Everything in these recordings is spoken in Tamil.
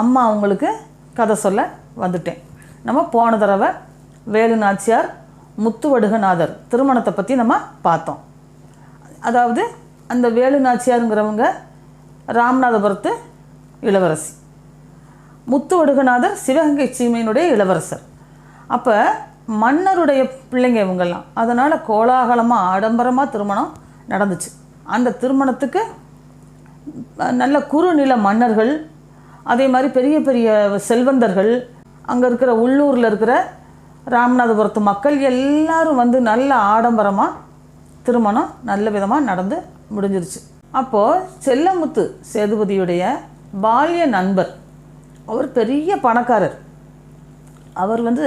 அம்மா அவங்களுக்கு கதை சொல்ல வந்துட்டேன். நம்ம போன தடவை வேலு நாச்சியார் முத்துவடுகநாதர் திருமணத்தை பற்றி நம்ம பார்த்தோம். அதாவது அந்த வேலு நாச்சியாருங்கிறவங்க ராமநாதபுரத்து இளவரசி. முத்துவடுகநாதர் சிவகங்கை சீமையினுடைய இளவரசர். அப்போ மன்னருடைய பிள்ளைங்க இவங்கெல்லாம் அதனால் கோலாகலமாக ஆடம்பரமாக திருமணம் நடந்துச்சு. அந்த திருமணத்துக்கு நல்ல குறுநில மன்னர்கள் அதே மாதிரி பெரிய பெரிய செல்வந்தர்கள் அங்கே இருக்கிற உள்ளூரில் இருக்கிற ராமநாதபுரத்து மக்கள் எல்லாரும் வந்து நல்ல ஆடம்பரமாக திருமணம் நல்ல விதமாக நடந்து முடிஞ்சிருச்சு. அப்போது செல்லமுத்து சேதுபதியுடைய பால்ய நண்பர் அவர் பெரிய பணக்காரர். அவர் வந்து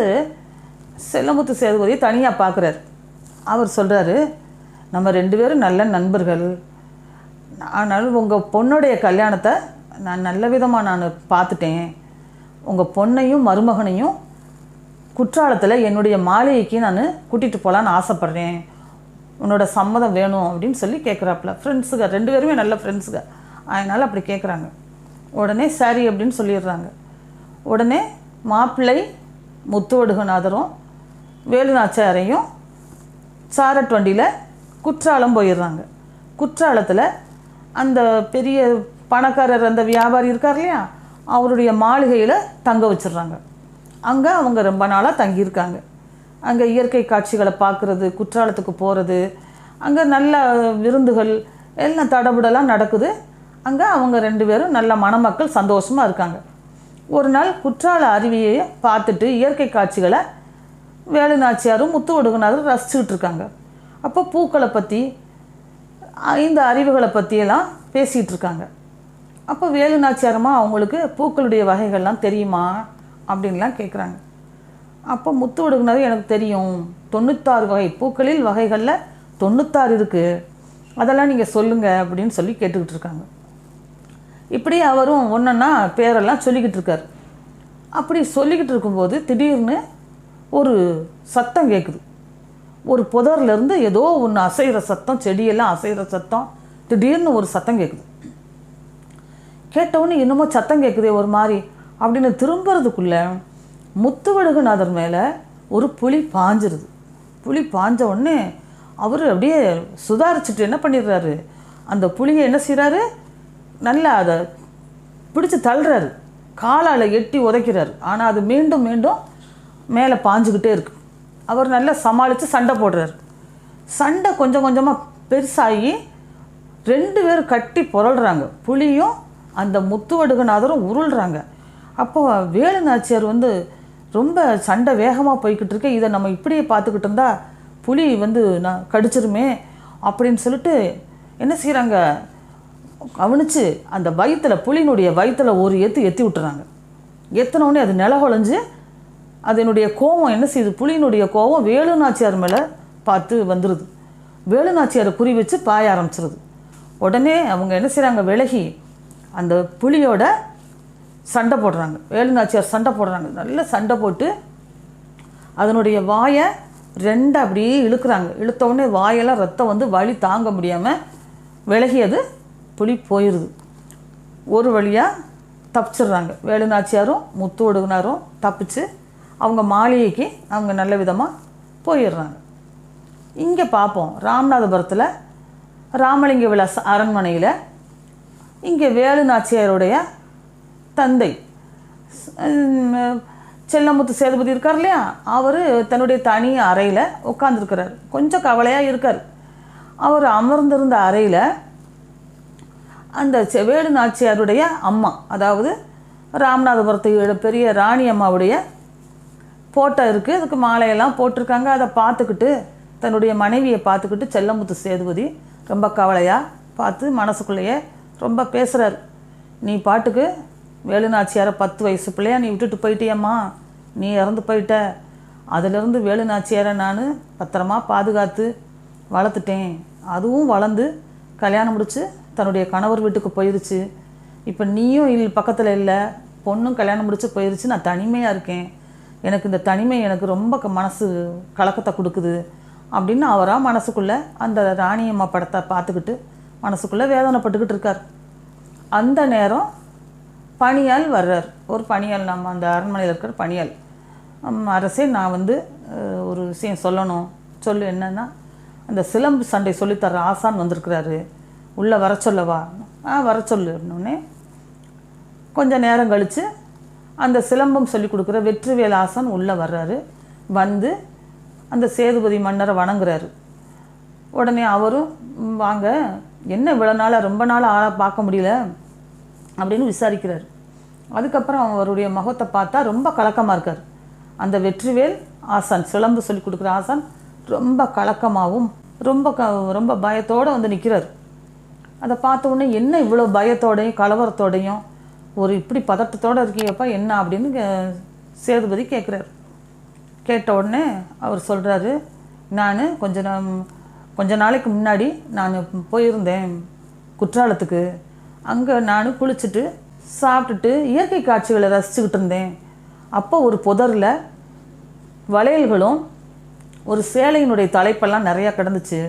செல்லமுத்து சேதுபதியை தனியாக பார்க்குறாரு அவர் சொல்கிறாரு நம்ம ரெண்டு பேரும் நல்ல நண்பர்கள். ஆனால் உங்கள் பொண்ணுடைய கல்யாணத்தை நான் நல்ல விதமாக நான் பார்த்துட்டேன். உங்கள் பொண்ணையும் மருமகனையும் குற்றாலத்தில் என்னுடைய மாளிகைக்கு நான் கூட்டிகிட்டு போகலான்னு ஆசைப்பட்றேன். உன்னோட சம்மதம் வேணும் அப்படின்னு சொல்லி கேட்குறாப்புல ஃப்ரெண்ட்ஸுங்க ரெண்டு பேருமே நல்ல ஃப்ரெண்ட்ஸுங்க அதனால் அப்படி கேட்குறாங்க உடனே சரி அப்படின்னு சொல்லிடுறாங்க. உடனே மாப்பிள்ளை முத்துவடுகநாதரும் வேலுநாச்சாரையும் சாரட் வண்டியில் குற்றாலம் போயிடுறாங்க. குற்றாலத்தில் அந்த பெரிய பணக்காரர் அந்த வியாபாரி இருக்கார் இல்லையா? அவருடைய மாளிகையில் தங்க வச்சிடுறாங்க. அங்கே அவங்க ரொம்ப நாளாக தங்கியிருக்காங்க. அங்கே இயற்கை காட்சிகளை பார்க்குறது குற்றாலத்துக்கு போகிறது அங்கே நல்ல விருந்துகள் எல்லாம் தடபுடலாம் நடக்குது. அங்கே அவங்க ரெண்டு பேரும் நல்ல மணமக்கள் சந்தோஷமாக இருக்காங்க. ஒரு நாள் குற்றால அருவியை பார்த்துட்டு இயற்கை காட்சிகளை வேலு நாச்சியாரும் முத்து ஒடுகுனாரும் ரசிச்சுக்கிட்டு இருக்காங்க. அப்போ பூக்களை பற்றி இந்த அறிவுகளை பற்றியெல்லாம் பேசிகிட்டு இருக்காங்க. அப்போ வேலு நாச்சியாரமாக அவங்களுக்கு பூக்களுடைய வகைகள்லாம் தெரியுமா? அப்படின்லாம் கேட்குறாங்க அப்போ முத்து ஒடுக்குனது எனக்கு தெரியும். தொண்ணூத்தாறு வகை பூக்களில் வகைகளில் தொண்ணூத்தாறு இருக்குது அதெல்லாம் நீங்கள் சொல்லுங்கள் அப்படின்னு சொல்லி கேட்டுக்கிட்டு இருக்காங்க. இப்படி அவரும் ஒன்றுன்னா பேரெல்லாம் சொல்லிக்கிட்டு இருக்கார். அப்படி சொல்லிக்கிட்டு இருக்கும்போது திடீர்னு ஒரு சத்தம் கேட்குது ஒரு புதர்லேருந்து ஏதோ ஒன்று அசைகிற சத்தம் செடியெல்லாம் அசைகிற சத்தம் திடீர்னு ஒரு சத்தம் கேட்குது கேட்டவுடனே என்னமோ சத்தம் கேட்குதே ஒரு மாதிரி அப்படின்னு திரும்புறதுக்குள்ளே முத்துவடுகுநாதர் மேலே ஒரு புலி பாஞ்சிருது. புலி பாஞ்ச உடனே அவர் அப்படியே சுதாரிச்சுட்டு என்ன பண்ணிடுறாரு? அந்த புளியை என்ன செய்கிறாரு நல்லா அதை பிடிச்சி தள்ளுறாரு. காலால் எட்டி உதைக்கிறாரு. ஆனால் அது மீண்டும் மீண்டும் மேலே பாஞ்சுக்கிட்டே இருக்கு. அவர் நல்லா சமாளித்து சண்டை போடுறாரு. சண்டை கொஞ்சம் கொஞ்சமாக பெருசாகி ரெண்டு பேரும் கட்டி புரள்றாங்க. புளியும் அந்த முத்துவடுகநாதரும் உருள்றாங்க. அப்போ வேலு நாச்சியார் வந்து ரொம்ப சண்டை வேகமாக போய்கிட்டு இருக்கு. இதை நம்ம இப்படியே பார்த்துக்கிட்டு இருந்தா புலி வந்து நான் கடிச்சிருமே அப்படின்னு சொல்லிட்டு என்ன செய்கிறாங்க கவனித்து அந்த வயிற்றில் புலியினுடைய வயிற்றுல ஒரு எத்து எத்தி விட்டுறாங்க. எத்தினோடனே அது நிலகுலைஞ்சு அதனுடைய கோபம் என்ன செய்யுது? புலியினுடைய கோபம் வேலு நாச்சியார் மேலே பார்த்து வந்துடுது வேலு நாச்சியாரை குறி வச்சு பாய ஆரம்பிச்சிருது. உடனே அவங்க என்ன செய்கிறாங்க விலகி அந்த புலியோட சண்டை போடுறாங்க. வேலுநாச்சியார் சண்டை போடுறாங்க. நல்ல சண்டை போட்டு அதனுடைய வாயை ரெண்டு அப்படியே இழுக்கிறாங்க. இழுத்த உடனே வாயெல்லாம் ரத்தம் வந்து வலி தாங்க முடியாமல் விலகி அது புலி போயிடுது ஒரு வழியாக தப்பிச்சிடுறாங்க. வேலுநாச்சியாரும் முத்து ஒடுகுனாரும் தப்பிச்சு அவங்க மாளிகைக்கு அவங்க நல்ல விதமாக போயிடுறாங்க. இங்கே பார்ப்போம் ராமநாதபுரத்தில் ராமலிங்க விலாஸ் அரண்மனையில் இங்கே வேலு நாச்சியாருடைய தந்தை. செல்லமுத்து சேதுபதி இருக்கார் இல்லையா? அவர் தன்னுடைய தனி அறையில் உட்காந்துருக்கிறார் கொஞ்சம் கவலையாக இருக்கார். அவர் அமர்ந்திருந்த அறையில் அந்த செ- வேலு நாச்சியாருடைய அம்மா அதாவது ராமநாதபுரத்து பெரிய ராணி அம்மாவுடைய ஃபோட்டோ இருக்குது அதுக்கு மாலையெல்லாம் போட்டிருக்காங்க. அதை பார்த்துக்கிட்டு தன்னுடைய மனைவியை பார்த்துக்கிட்டு செல்லமுத்து சேதுபதி ரொம்ப கவலையாக பார்த்து மனசுக்குள்ளேயே ரொம்ப பேசுகிறார் நீ பாட்டுக்கு வேலுநாச்சியாரை பத்து வயசு பிள்ளையா நீ விட்டுட்டு போயிட்டியம்மா. நீ இறந்து போயிட்ட. அதிலிருந்து வேலுநாச்சியாரை நான் பத்திரமா பாதுகாத்து வளர்த்துட்டேன். அதுவும் வளர்ந்து கல்யாணம் முடித்து தன்னுடைய கணவர் வீட்டுக்கு போயிருச்சு. இப்போ நீயும் இல் பக்கத்தில் இல்லை. பொண்ணும் கல்யாணம் முடித்து போயிருச்சு. நான் தனிமையாக இருக்கேன். எனக்கு இந்த தனிமை எனக்கு ரொம்ப க- மனசு கலக்கத்தை கொடுக்குது. அப்படின்னு அவராக மனசுக்குள்ளே அந்த ராணியம்மா படத்தை பார்த்துக்கிட்டு மனசுக்குள்ளே வேதனைப்பட்டுக்கிட்டு இருக்கார். அந்த நேரம் பணியால் வர்றார். ஒரு பணியால் நம்ம அந்த அரண்மனையில் இருக்கிற பணியால். அரசே நான் வந்து ஒரு விஷயம் சொல்லணும். சொல்லு என்னென்னா அந்த சிலம்பு சண்டை சொல்லித்தர ஆசான் வந்திருக்கிறாரு. உள்ளே வர சொல்லவா? ஆ வர சொல்லு கொஞ்சம் நேரம் கழித்து அந்த சிலம்பம் சொல்லி கொடுக்குற வெற்றிவேல் ஆசான் உள்ளே வர்றாரு. வந்து அந்த சேதுபதி மன்னரை வணங்குறாரு. உடனே அவரும் வாங்க என்ன இவ்வளோ நாளாக ரொம்ப நாள் ஆளாக பார்க்க முடியல அப்படின்னு விசாரிக்கிறார். அதுக்கப்புறம் அவருடைய முகத்தை பார்த்தா ரொம்ப கலக்கமாக இருக்கார். அந்த வெற்றிவேல் ஆசான் சிலம்பு சொல்லி கொடுக்குற ஆசான் ரொம்ப கலக்கமாகவும் ரொம்ப க ரொம்ப பயத்தோடு வந்து நிற்கிறார் அதை பார்த்த உடனே என்ன இவ்வளோ பயத்தோடையும் கலவரத்தோடையும் ஒரு இப்படி பதட்டத்தோடு இருக்கீங்கப்பா என்ன? அப்படின்னு கே- சேதுபதி கேட்குறாரு கேட்ட உடனே அவர் சொல்கிறாரு நான் கொஞ்சம் நா- கொஞ்ச நாளைக்கு முன்னாடி நான் போயிருந்தேன் குற்றாலத்துக்கு. அங்கே நான் குளிச்சுட்டு சாப்பிட்டுட்டு இயற்கை காட்சிகளை ரசிச்சுக்கிட்டு இருந்தேன். அப்போ ஒரு புதரில் வளையல்களும் ஒரு சேலையினுடைய தலைப்பெல்லாம் நிறையா கிடந்துச்சு.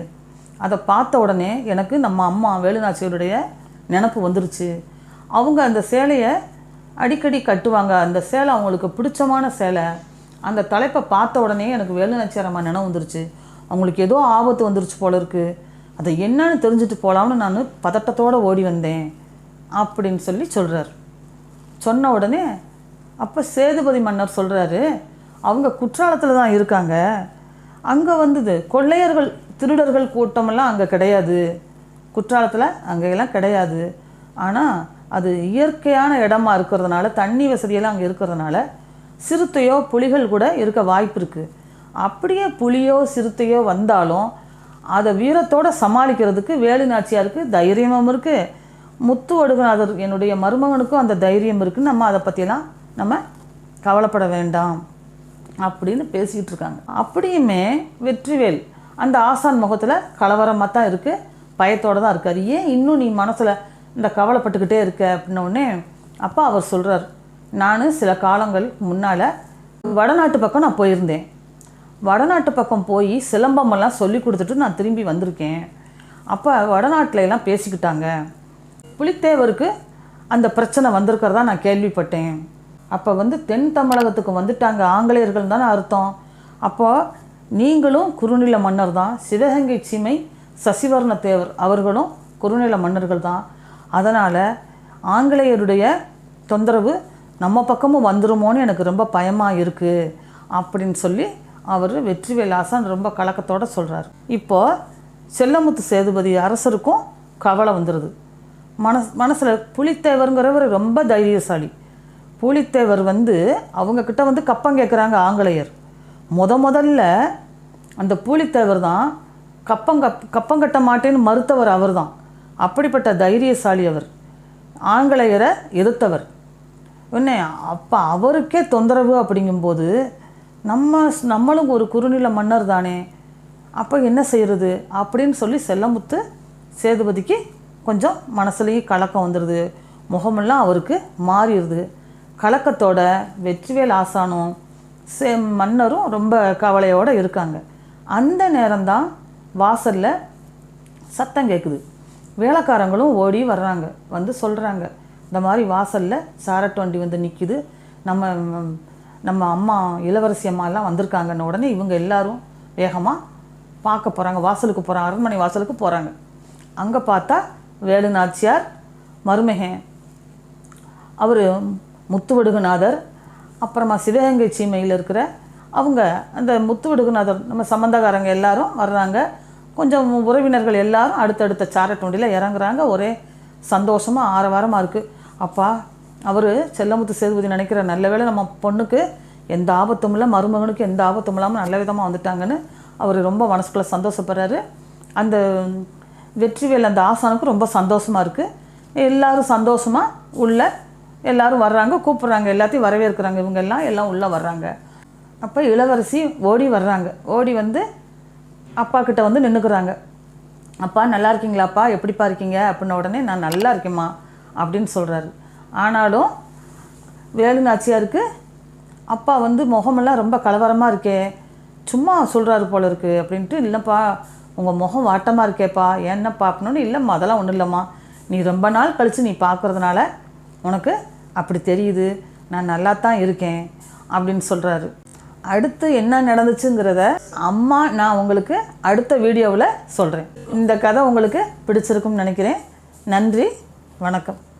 அதை பார்த்த உடனே எனக்கு நம்ம அம்மா வேலுநாச்சியருடைய நினப்பு வந்துருச்சு. அவங்க அந்த சேலையை அடிக்கடி கட்டுவாங்க. அந்த சேலை அவங்களுக்கு பிடிச்சமான சேலை. அந்த தலைப்பை பார்த்த உடனே எனக்கு வேலுநாச்சியார் அம்மா நினைவு வந்துருச்சு. அவங்களுக்கு ஏதோ ஆபத்து வந்துருச்சு போல இருக்குது அதை என்னன்னு தெரிஞ்சுட்டு போகலாம்னு நான் பதட்டத்தோடு ஓடி வந்தேன் அப்படின்னு சொல்லி சொல்கிறார் சொன்ன உடனே அப்போ சேதுபதி மன்னர் சொல்கிறாரு அவங்க குற்றாலத்தில் தான் இருக்காங்க. அங்கே வந்தது கொள்ளையர்கள் திருடர்கள் கூட்டமெல்லாம் அங்கே கிடையாது. குற்றாலத்தில் அங்கெல்லாம் கிடையாது. ஆனால் அது இயற்கையான இடமா இருக்கிறதுனால தண்ணி வசதியெல்லாம் அங்கே இருக்கிறதுனால சிறுத்தையோ புலிகள் கூட இருக்க வாய்ப்பு இருக்குது அப்படியே புலியோ சிறுத்தையோ வந்தாலும் அதை வீரத்தோடு சமாளிக்கிறதுக்கு வேலு நாச்சியாருக்கு தைரியமும் இருக்குது முத்து வடுகநாதர் என்னுடைய மருமகனுக்கும் அந்த தைரியம் இருக்குது நம்ம அதை பற்றிலாம் நம்ம கவலைப்பட வேண்டாம் அப்படின்னு பேசிக்கிட்டு இருக்காங்க. அப்படியுமே வெற்றிவேல் அந்த ஆசான் முகத்தில் கலவரமாக தான் இருக்குது பயத்தோடு தான் இருக்கார். ஏன் இன்னும் நீ மனசில் இந்த கவலைப்பட்டுக்கிட்டே இருக்க அப்படின்ன அப்பா அவர் சொல்கிறார் நான் சில காலங்களுக்கு முன்னால் வடநாட்டு பக்கம் நான் போயிருந்தேன். வடநாட்டு பக்கம் போய் சிலம்பமெல்லாம் சொல்லி கொடுத்துட்டு நான் திரும்பி வந்திருக்கேன். அப்போ வடநாட்டுல எல்லாம் பேசிக்கிட்டாங்க. புலித்தேவருக்கு அந்த பிரச்சனை வந்திருக்கிறதா நான் கேள்விப்பட்டேன். அப்போ வந்து தென் தமிழகத்துக்கு வந்துட்டாங்க ஆங்கிலேயர்கள் தானே அர்த்தம். அப்போ நீங்களும் குறுநில மன்னர் தான். சிவகங்கை சீமை சசிவர்ண தேவர் அவர்களும் குறுநில மன்னர்கள் தான். அதனால் ஆங்கிலேயருடைய தொந்தரவு நம்ம பக்கமும் வந்துருமோன்னு எனக்கு ரொம்ப பயமாக இருக்குது அப்படின்னு சொல்லி அவர் வெற்றி ஆசான் ரொம்ப கலக்கத்தோடு சொல்கிறார் இப்போது செல்லமுத்து சேதுபதி அரசருக்கும் கவலை வந்துடுது மனஸ் மனசில் புலித்தேவருங்கிறவர் ரொம்ப தைரியசாலி. புலித்தேவர் வந்து அவங்கக்கிட்ட வந்து கப்பம் கேட்குறாங்க ஆங்கிலேயர். முத முதல்ல அந்த பூலித்தேவர் தான் கப்பம் கப் கப்பம் கட்ட மாட்டேன்னு மறுத்தவர் அவர் தான் அப்படிப்பட்ட தைரியசாலி அவர். ஆங்கிலேயரை எதிர்த்தவர். என்ன அப்போ அவருக்கே தொந்தரவு அப்படிங்கும்போது நம்ம நம்மளும் ஒரு குறுநில மன்னர் தானே. அப்போ என்ன செய்கிறது அப்படின்னு சொல்லி செல்லமுத்து சேதுபதிக்கு கொஞ்சம் மனசுலேயும் கலக்கம் வந்துடுது முகமெல்லாம் அவருக்கு மாறிடுது கலக்கத்தோட வெற்றிவேல் ஆசானும் சே மன்னரும் ரொம்ப கவலையோடு இருக்காங்க. அந்த நேரம்தான் வாசலில் சத்தம் கேட்குது வேலைக்காரங்களும் ஓடி வர்றாங்க. வந்து சொல்கிறாங்க இந்த மாதிரி வாசலில் சாரட் வண்டி வந்து நிற்கிது நம்ம நம்ம அம்மா இளவரசி அம்மா எல்லாம் உடனே இவங்க எல்லாரும் வேகமாக பார்க்க போகிறாங்க வாசலுக்கு போகிறாங்க அரண்மனை வாசலுக்கு போகிறாங்க அங்கே பார்த்தா வேலு நாச்சியார் மருமகன் அவர் முத்துவடுகுநாதர் அப்புறமா சிவகங்கை சீமையில் இருக்கிற அவங்க அந்த முத்துவடுகுநாதர் நம்ம சம்பந்தக்காரங்க எல்லாரும் வர்றாங்க. கொஞ்சம் உறவினர்கள் எல்லாரும் அடுத்தடுத்த சாரட்டுண்டியில் இறங்குறாங்க. ஒரே சந்தோஷமாக ஆரவாரமாக இருக்குது அப்பா அவர் செல்லமுத்து சேதுபதி நினைக்கிற நல்ல வேளை நம்ம பொண்ணுக்கு எந்த ஆபத்தும் இல்லை மருமகனுக்கு எந்த ஆபத்தும் இல்லாமல் நல்ல விதமாக வந்துட்டாங்கன்னு அவர் ரொம்ப மனசுக்குள்ளே சந்தோஷப்படுறாரு. அந்த வெற்றிவேல் அந்த ஆசானுக்கு ரொம்ப சந்தோஷமாக இருக்குது எல்லோரும் சந்தோஷமாக உள்ள எல்லாரும் வர்றாங்க கூப்பிட்றாங்க எல்லாத்தையும் வரவேற்கிறாங்க இவங்க எல்லாம் எல்லாம் உள்ளே வர்றாங்க. அப்போ இளவரசி ஓடி வர்றாங்க. ஓடி வந்து அப்பா கிட்ட வந்து நின்றுக்குறாங்க அப்பா நல்லா இருக்கீங்களாப்பா? எப்படிப்பா இருக்கீங்க? அப்படின்ன உடனே நான் நல்லா இருக்கேம்மா அப்படின்னு சொல்கிறாரு ஆனாலும் வேலு நாச்சியாருக்கு அப்பா வந்து முகமெல்லாம் ரொம்ப கலவரமாக இருக்கே சும்மா சொல்கிறாரு போல இருக்குது அப்படின்ட்டு இல்லைப்பா உங்கள் முகம் வாட்டமாக இருக்கேப்பா என்ன பார்க்கணுன்னு இல்லைம்மா அதெல்லாம் ஒன்றும் இல்லைம்மா. நீ ரொம்ப நாள் கழித்து நீ பார்க்கறதுனால உனக்கு அப்படி தெரியுது நான் நல்லா தான் இருக்கேன் அப்படின்னு சொல்கிறாரு அடுத்து என்ன நடந்துச்சுங்கிறத அம்மா நான் உங்களுக்கு அடுத்த வீடியோவில் சொல்கிறேன் இந்த கதை உங்களுக்கு பிடிச்சிருக்கும்னு நினைக்கிறேன். நன்றி வணக்கம்.